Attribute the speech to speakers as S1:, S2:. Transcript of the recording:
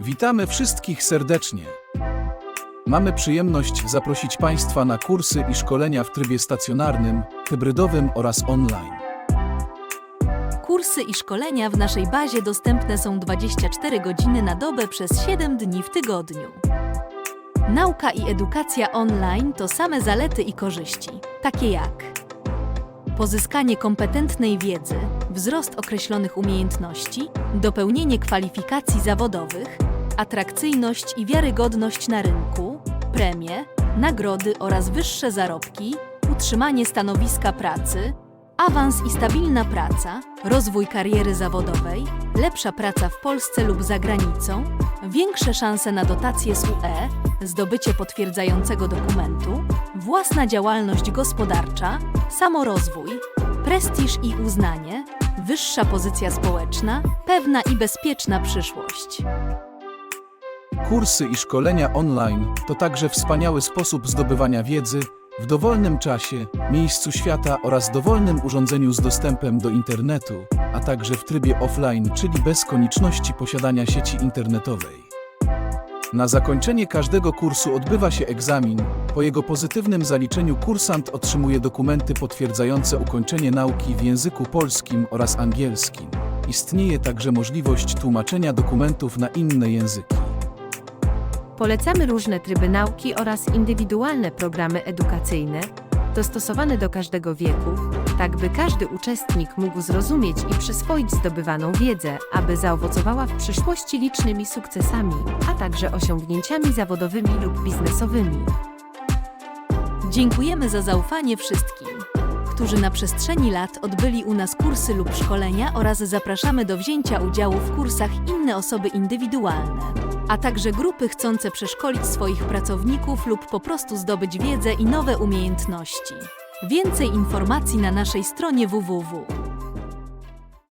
S1: Witamy wszystkich serdecznie. Mamy przyjemność zaprosić Państwa na kursy i szkolenia w trybie stacjonarnym, hybrydowym oraz online.
S2: Kursy i szkolenia w naszej bazie dostępne są 24 godziny na dobę przez 7 dni w tygodniu. Nauka i edukacja online to same zalety i korzyści, takie jak pozyskanie kompetentnej wiedzy, wzrost określonych umiejętności, dopełnienie kwalifikacji zawodowych, atrakcyjność i wiarygodność na rynku, premie, nagrody oraz wyższe zarobki, utrzymanie stanowiska pracy, awans i stabilna praca, rozwój kariery zawodowej, lepsza praca w Polsce lub za granicą, większe szanse na dotacje z UE, zdobycie potwierdzającego dokumentu, własna działalność gospodarcza, samorozwój, prestiż i uznanie, wyższa pozycja społeczna, pewna i bezpieczna przyszłość.
S1: Kursy i szkolenia online to także wspaniały sposób zdobywania wiedzy w dowolnym czasie, miejscu świata oraz dowolnym urządzeniu z dostępem do internetu, a także w trybie offline, czyli bez konieczności posiadania sieci internetowej. Na zakończenie każdego kursu odbywa się egzamin. Po jego pozytywnym zaliczeniu kursant otrzymuje dokumenty potwierdzające ukończenie nauki w języku polskim oraz angielskim. Istnieje także możliwość tłumaczenia dokumentów na inne języki.
S3: Polecamy różne tryby nauki oraz indywidualne programy edukacyjne, dostosowane do każdego wieku, tak by każdy uczestnik mógł zrozumieć i przyswoić zdobywaną wiedzę, aby zaowocowała w przyszłości licznymi sukcesami, a także osiągnięciami zawodowymi lub biznesowymi.
S2: Dziękujemy za zaufanie wszystkim, którzy na przestrzeni lat odbyli u nas kursy lub szkolenia oraz zapraszamy do wzięcia udziału w kursach inne osoby indywidualne, a także grupy chcące przeszkolić swoich pracowników lub po prostu zdobyć wiedzę i nowe umiejętności. Więcej informacji na naszej stronie www.